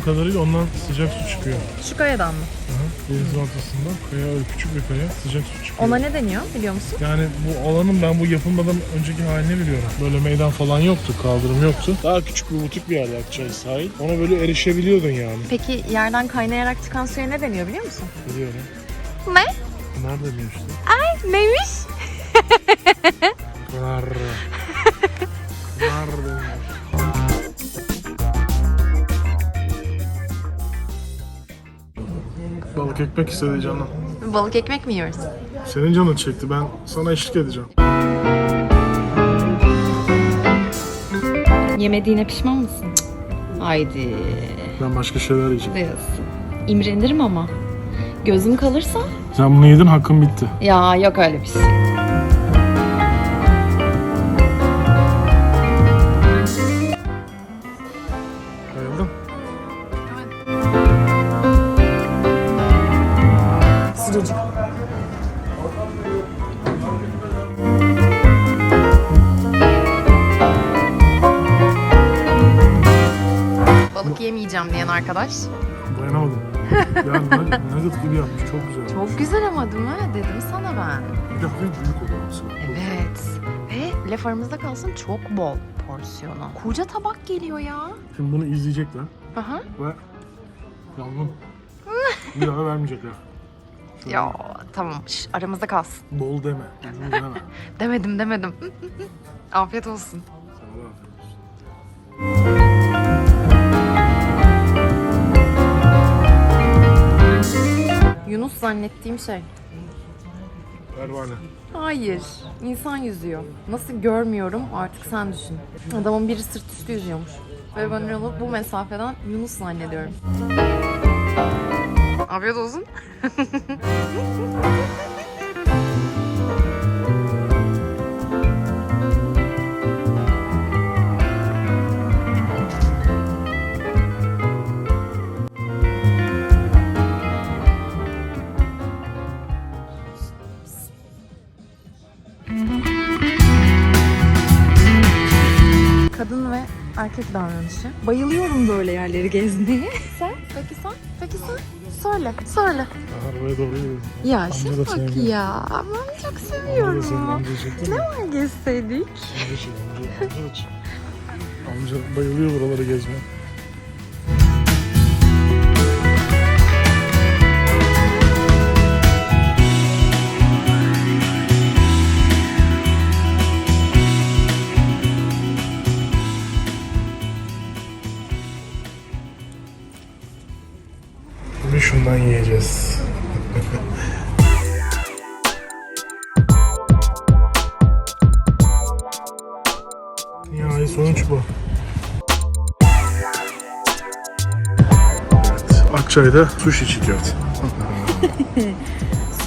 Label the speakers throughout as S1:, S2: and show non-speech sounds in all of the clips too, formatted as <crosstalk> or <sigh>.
S1: hatırladığım kadarıyla ondan sıcak su çıkıyor.
S2: Şu kayadan mı?
S1: Aha, Deniz ortasından kaya öyle küçük bir kaya sıcak su çıkıyor.
S2: Ona ne deniyor biliyor musun?
S1: Yani bu alanın ben bu yapılmadan önceki halini biliyorum. Böyle meydan falan yoktu, kaldırım yoktu. Daha küçük bir butik bir yer Akçay sahil. Ona böyle erişebiliyordun yani.
S2: Peki yerden kaynayarak çıkan suya ne deniyor biliyor musun?
S1: Biliyorum.
S2: Ne?
S1: Nerede diyor işte?
S2: Neymiş?
S1: Kınar. Balık ekmek istedi canım.
S2: Balık ekmek mi yiyoruz?
S1: Senin canın çekti. Ben sana eşlik edeceğim.
S2: Yemediğine pişman mısın? Haydi.
S1: Ben başka şeyler yiyeceğim.
S2: Diyorsun. İmrenirim ama. Gözüm kalırsa?
S1: Sen bunu yedin hakkın bitti.
S2: Ya yok öyle bir şey. Yemeyeceğim diyen arkadaş.
S1: Dayanamadım. yani nugget gibi yapmış. Çok güzel.
S2: Çok güzel ama değil mi? Dedim sana ben.
S1: Bir de hafif büyük oluyor aslında.
S2: Evet. Ve laf aramızda kalsın çok bol porsiyonu. Koca tabak geliyor ya.
S1: Şimdi bunu izleyecekler
S2: Aha.
S1: ve yavrum bir daha vermeyecekler. Şöyle
S2: Ya tamam şş, aramızda kalsın.
S1: Bol deme. Deme. <laughs>
S2: Demedim demedim. <laughs> Afiyet olsun.
S1: Sana da afiyet olsun.
S2: Yunus zannettiğim şey.
S1: Pervane.
S2: Hayır. insan yüzüyor. Nasıl görmüyorum artık sen düşün. Adamın biri sırt üstü yüzüyormuş. Ve ben onu bu mesafeden Yunus zannediyorum. Afiyet olsun. <laughs> davranışı. Bayılıyorum böyle yerleri gezmeye. <laughs> sen? Peki sen? Peki sen? Söyle, söyle.
S1: Arabaya doğru.
S2: Ya şimdi bak
S1: sevmiyor.
S2: ya. Ben çok seviyorum. Ne var gezseydik?
S1: Amca. Amca bayılıyor buraları gezmeye. Akçay'da sushi çiğ köfte.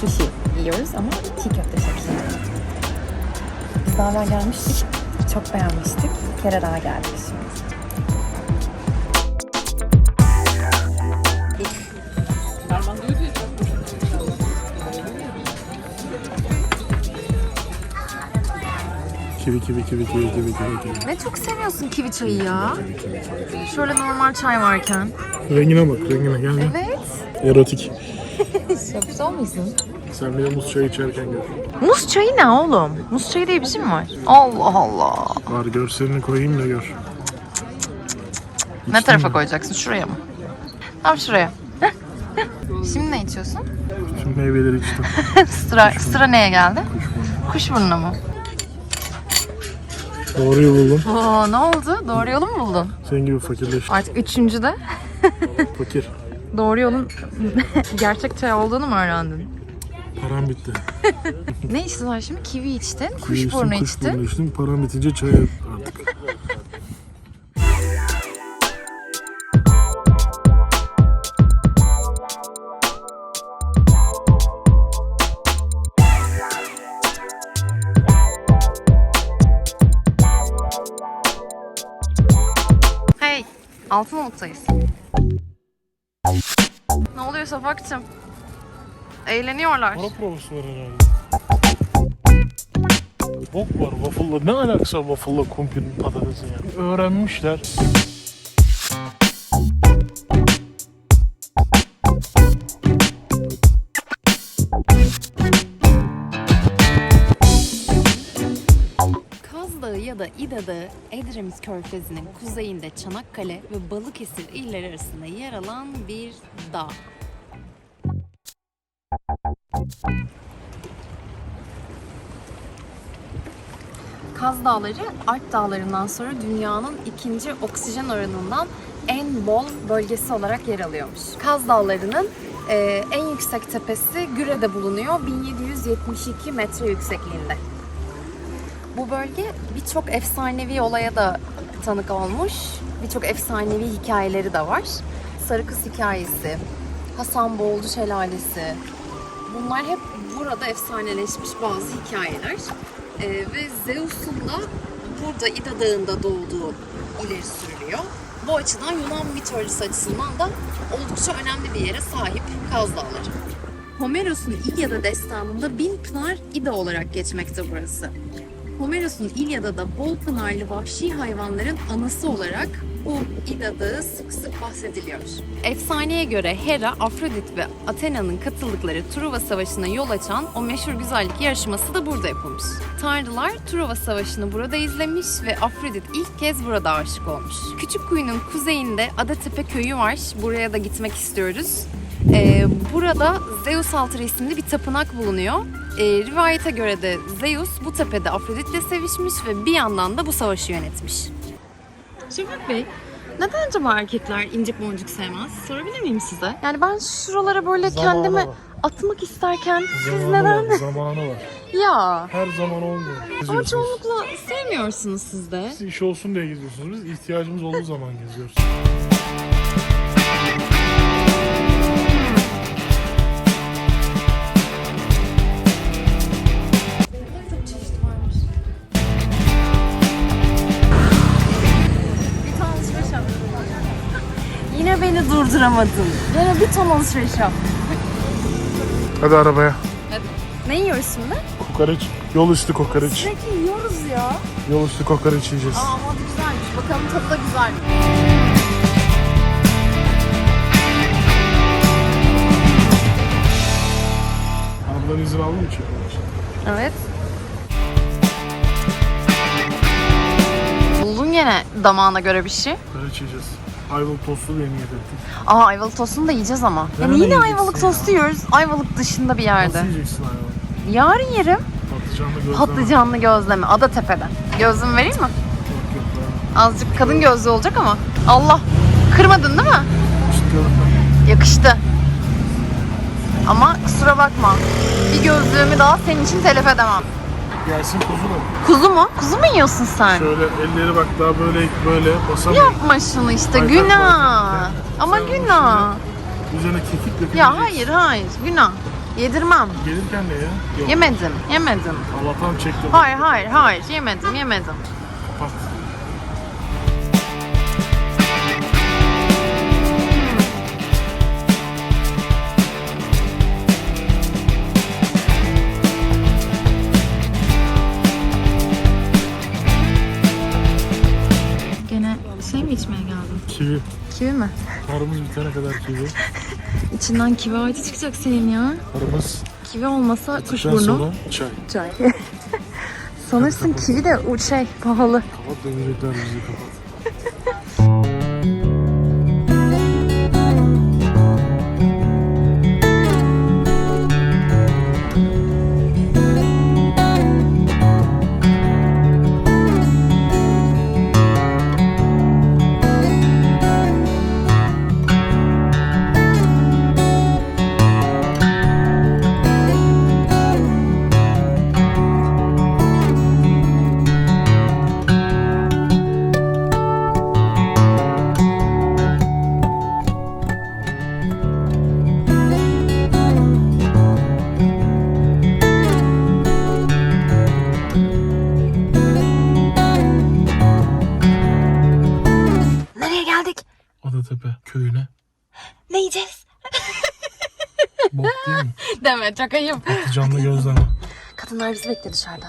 S2: Sushi. yiyoruz ama çiğ köfte şeklinde. Biz daha evvel gelmiştik. Çok beğenmiştik. Bir kere daha geldik şimdi.
S1: Kivi kivi kivi kivi kivi kivi kivi.
S2: Ne çok seviyorsun kivi çayı ya. Şöyle normal çay varken.
S1: Rengine bak rengine gel gel.
S2: Evet.
S1: Erotik. <laughs>
S2: Şapşal mısın?
S1: Sen bir de muz çayı içerken gör.
S2: Muz çayı ne oğlum? Muz çayı diye bir şey mi var? Allah Allah.
S1: Var görselini koyayım da gör.
S2: Ne tarafa koyacaksın? Şuraya mı? Tam şuraya. <laughs> Şimdi ne içiyorsun?
S1: Tüm meyveleri içtim. <laughs>
S2: sıra sıra neye geldi? Kuşburnu mu?
S1: Doğruyu buldum.
S2: Oo, ne oldu? Doğru yolu mu buldun?
S1: Sen gibi fakirleştim.
S2: Artık üçüncü de <laughs>
S1: Fakir.
S2: doğru yolun <laughs> gerçek çay olduğunu mu öğrendin?
S1: Param bitti. <laughs>
S2: Ne içtin sen şimdi? Kivi içtin,
S1: içtim,
S2: kuşburnu içtin.
S1: Kuşburnu içtim. Param bitince çay artık.
S2: Altınoluk'tayız. Ne oluyor Safak'cığım? Eğleniyorlar.
S1: Para provası var herhalde. Bok var waffle'la. Ne alakası var waffle'la kumpir patatesin ya? Öğrenmişler.
S2: Ya da İda Dağı, Edremit Körfezi'nin kuzeyinde Çanakkale ve Balıkesir illeri arasında yer alan bir dağ. Kaz Dağları, Alp Dağları'ndan sonra dünyanın ikinci oksijen oranından en bol bölgesi olarak yer alıyormuş. Kaz Dağları'nın e, en yüksek tepesi Güre'de bulunuyor, 1772 metre yüksekliğinde. Bu bölge birçok efsanevi olaya da tanık olmuş. Birçok efsanevi hikayeleri de var. Sarı Kız hikayesi, Hasan Boğulcu Şelalesi. Bunlar hep burada efsaneleşmiş bazı hikayeler. Ee, ve Zeus'un da burada İda Dağı'nda doğduğu ileri sürülüyor. Bu açıdan Yunan mitolojisi açısından da oldukça önemli bir yere sahip Kaz Dağları. Homeros'un İlyada destanında bin pınar İda olarak geçmekte burası. Homeros'un İlyada'da bol pınarlı vahşi hayvanların anası olarak bu İda Dağı sık sık bahsediliyor. Efsaneye göre Hera, Afrodit ve Athena'nın katıldıkları Truva Savaşı'na yol açan o meşhur güzellik yarışması da burada yapılmış. Tanrılar Truva Savaşı'nı burada izlemiş ve Afrodit ilk kez burada aşık olmuş. Küçük kuyunun kuzeyinde Adatepe köyü var. Buraya da gitmek istiyoruz. Ee, burada Zeus altı isimli bir tapınak bulunuyor. Ee, rivayete göre de Zeus bu tepede Afrodit'le sevişmiş ve bir yandan da bu savaşı yönetmiş. Şefik Bey, neden acaba erkekler incik boncuk sevmez? Sorabilir miyim size? Yani ben şuralara böyle
S1: Zamanı
S2: kendimi
S1: var.
S2: atmak isterken siz
S1: Zamanı
S2: neden?
S1: var, zamanı var. <laughs>
S2: Ya.
S1: Her zaman olmuyor.
S2: Ama
S1: Geziyorsunuz.
S2: çoğunlukla sevmiyorsunuz siz de.
S1: Siz iş olsun diye geziyorsunuz. Biz ihtiyacımız olduğu zaman geziyoruz.
S2: Beni durduramadın. Yine bir ton alışveriş yaptım.
S1: Hadi arabaya.
S2: Ne yiyoruz şimdi?
S1: Kokoreç. Yol üstü kokoreç.
S2: Sürekli yiyoruz ya.
S1: Yol üstü kokoreç yiyeceğiz.
S2: Aa ama adı güzelmiş. Bakalım tadı da güzel mi?
S1: Arabadan izin aldın mı için?
S2: Evet. Buldun gene damağına göre bir şey.
S1: Kokoreç yiyeceğiz. Ayvalık tostu diye niyet ettik.
S2: Aa ayvalık tostunu da yiyeceğiz ama. Yani yine
S1: yiyeceksin
S2: ayvalık
S1: ya?
S2: tostu yiyoruz. Ayvalık dışında bir yerde.
S1: Nasıl yiyeceksin ayvalık?
S2: Yarın yerim.
S1: Patlıcanlı gözleme.
S2: Patlıcanlı gözleme. Adatepe'den. Gözlüğümü vereyim mi?
S1: Yok yok ben
S2: Azıcık kadın gözlüğü olacak ama. Allah. Kırmadın değil mi?
S1: görmem.
S2: Yakıştı. Ama kusura bakma. Bir gözlüğümü daha senin için telef edemem.
S1: Gelsin kuzu da.
S2: Kuzu mu? Kuzu mu yiyorsun sen?
S1: Şöyle elleri bak daha böyle böyle basamıyor.
S2: Yapma şunu işte.
S1: Ay,
S2: günah.
S1: bak.
S2: Ama
S1: Sen
S2: günah.
S1: Üzerine kekik dökülecek.
S2: Ya hayır hayır. Günah. Yedirmem.
S1: Gelirken de ya. Yok.
S2: Yemedim. Yemedim.
S1: Allah'tan çektim.
S2: Hayır hayır hayır. Yemedim yemedim.
S1: Kivi.
S2: Mi?
S1: Karımız bitene kadar kivi.
S2: İçinden kivi ağacı çıkacak senin ya.
S1: Karımız
S2: Kivi olmasa kuşburnu.
S1: çay.
S2: Çay. <laughs> Sanırsın kivi de şey pahalı.
S1: Kapat deneyecekler bizi kapat.
S2: Deme çok ayıp.
S1: Canlı gözleme.
S2: Kadınlar bizi bekliyor dışarıda.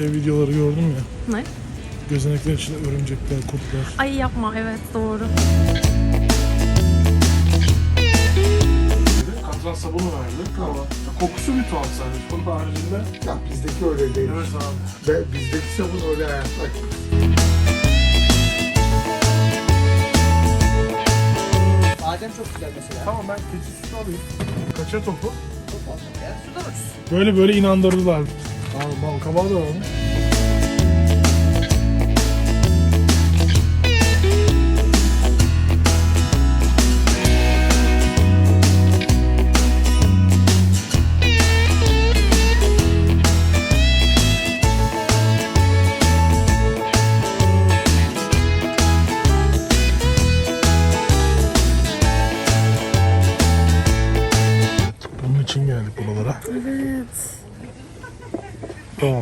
S1: Şey videoları gördüm ya.
S2: Ne?
S1: Gözeneklerin içinde örümcekler, kurtlar.
S2: Ay yapma evet doğru.
S1: Katran sabunu verdi. Tamam. Kokusu bir tuhaf sadece. Onun haricinde.
S3: Ya bizdeki öyle değil.
S1: Evet abi.
S3: Ve bizdeki sabun öyle hayatta.
S4: Badem çok güzel mesela.
S1: Tamam ben keçi sütü alayım. Kaça topu?
S4: Ya sudan ucuz.
S1: Böyle böyle inandırdılar. Al bal kabağı da alalım.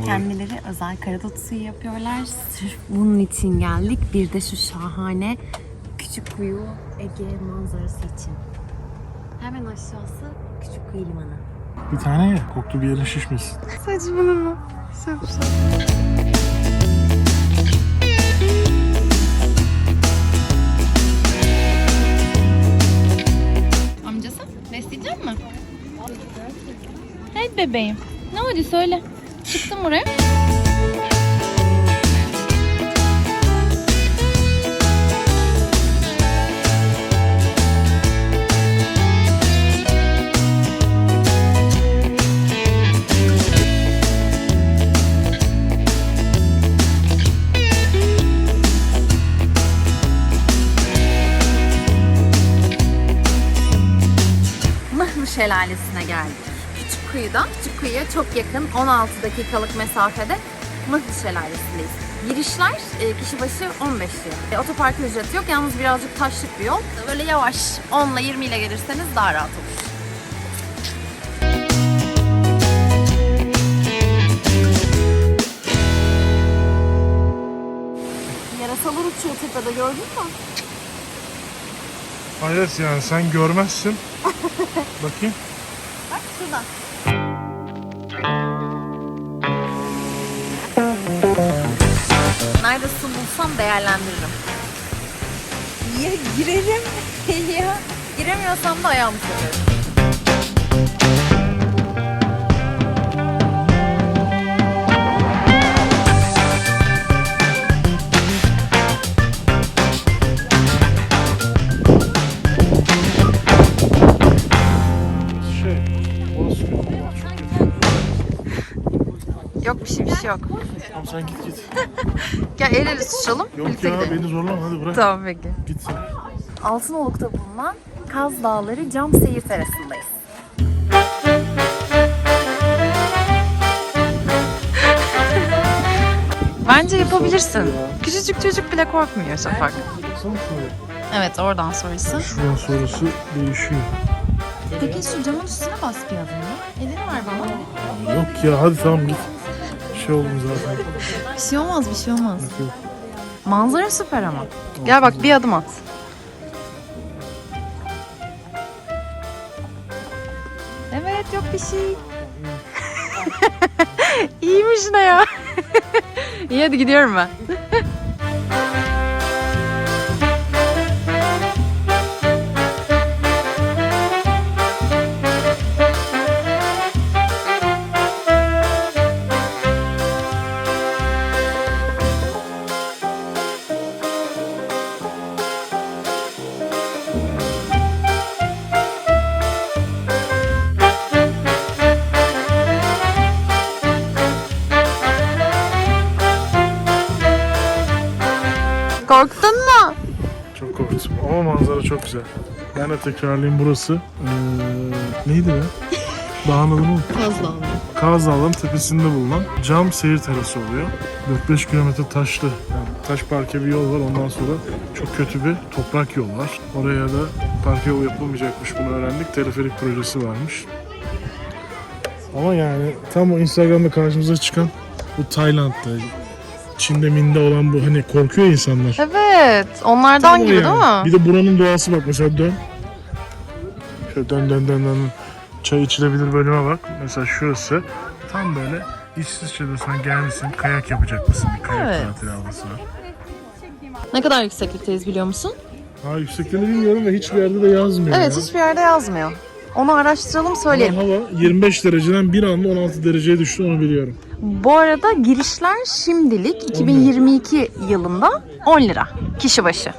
S2: Kendileri özel karadut suyu yapıyorlar. Sırf bunun için geldik. Bir de şu şahane küçük kuyu Ege manzarası için. Hemen aşağısı küçük kuyu limanı.
S1: Bir tane ye. Koktu bir yerin şişmesin.
S2: Saçmalama. Şapşal. Amcası besleyecek mi?
S5: Evet bebeğim. Ne oldu söyle. Çıktım buraya.
S2: Şelalesi'ne geldik. Kuyudan, küçük kuyuya çok yakın 16 dakikalık mesafede Mıhlı Şelalesi'ndeyiz. Girişler e, kişi başı 15 lira. E, Otopark ücreti yok. Yalnız birazcık taşlık bir yol. Böyle yavaş 10 ile 20 ile gelirseniz daha rahat olur. Yarasalar uçuyor tepede gördün mü?
S1: Hayret yani sen görmezsin. <laughs> Bakayım.
S2: Bak şuradan. Nerede su bulsam değerlendiririm. Ya girelim <laughs> ya. Giremiyorsam da ayağımı sokarım.
S1: Yok. Tamam sen git git. <laughs>
S2: Gel el ele tutuşalım.
S1: Yok
S2: birlikte
S1: ya
S2: gidelim.
S1: beni zorlama hadi bırak.
S2: Tamam peki.
S1: Git sen.
S2: Altınoluk'ta bulunan Kaz Dağları Cam Seyir Terası'ndayız. <laughs> Bence yapabilirsin. Küçücük çocuk bile korkmuyor Şafak. Evet oradan sonrası.
S1: Şuradan sonrası değişiyor.
S2: Peki şu camın üstüne bas bir adım ya. Elini ver bana.
S1: Yok ya hadi tamam git. Şey oldum zaten.
S2: Bir şey olmaz bir şey olmaz.
S1: Yok.
S2: Manzara süper ama. Gel bak bir adım at. Evet yok bir şey. <laughs> İyiymiş ne ya. <laughs> İyi hadi gidiyorum ben. <laughs>
S1: güzel. Ben de tekrarlayayım burası. Ee, neydi be? Dağın adını unuttum.
S2: Kaz Dağı.
S1: Kaz Dağı'nın tepesinde bulunan cam seyir terası oluyor. 4-5 kilometre taşlı. Yani taş parke bir yol var. Ondan sonra çok kötü bir toprak yol var. Oraya da parke yol yapılmayacakmış. Bunu öğrendik. Teleferik projesi varmış. Ama yani tam o Instagram'da karşımıza çıkan bu Tayland'da Çin'de minde olan bu hani korkuyor insanlar.
S2: Evet. Onlardan
S1: Tam o
S2: gibi
S1: yani.
S2: değil mi?
S1: Bir de buranın doğası bak mesela dön. Şöyle dön dön dön dön. Çay içilebilir bölüme bak. Mesela şurası tam böyle İsviçre'de sen gelmişsin kayak yapacak mısın? Bir kayak
S2: Evet.
S1: tatili havası var.
S2: Ne kadar yükseklikteyiz biliyor musun?
S1: Ha yüksekliğini bilmiyorum ve hiçbir yerde de yazmıyor
S2: Evet
S1: ya.
S2: hiçbir yerde yazmıyor. Onu araştıralım
S1: Ama
S2: söyleyelim.
S1: hava 25 dereceden bir anda 16 dereceye düştü onu biliyorum.
S2: Bu arada girişler şimdilik 2022 yılında 10 lira kişi başı.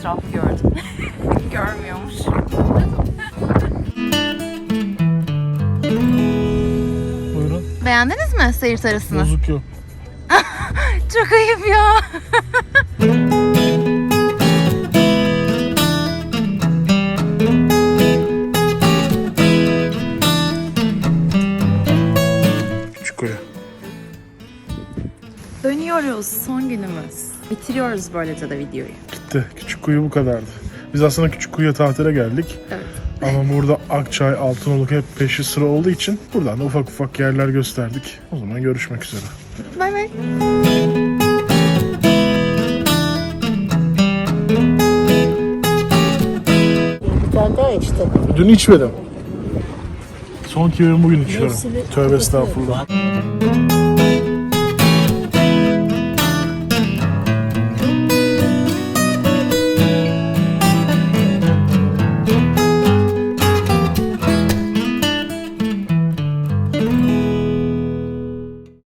S2: Etrafı Beğendiniz mi seyir terasını?
S1: Bozuk yok. <laughs>
S2: Çok ayıp ya.
S1: Koya.
S2: Dönüyoruz son günümüz. Bitiriyoruz böylece de videoyu.
S1: Gitti. Küçük kuyu bu kadardı. Biz aslında küçük kuyuya tatile geldik.
S2: Evet.
S1: Ama burada Akçay, Altınoluk hep peşi sıra olduğu için buradan da ufak ufak yerler gösterdik. O zaman görüşmek üzere.
S2: Bay bay.
S3: Tane daha içtim.
S1: Dün içmedim. Son kivirimi bugün içiyorum. Tövbe estağfurullah.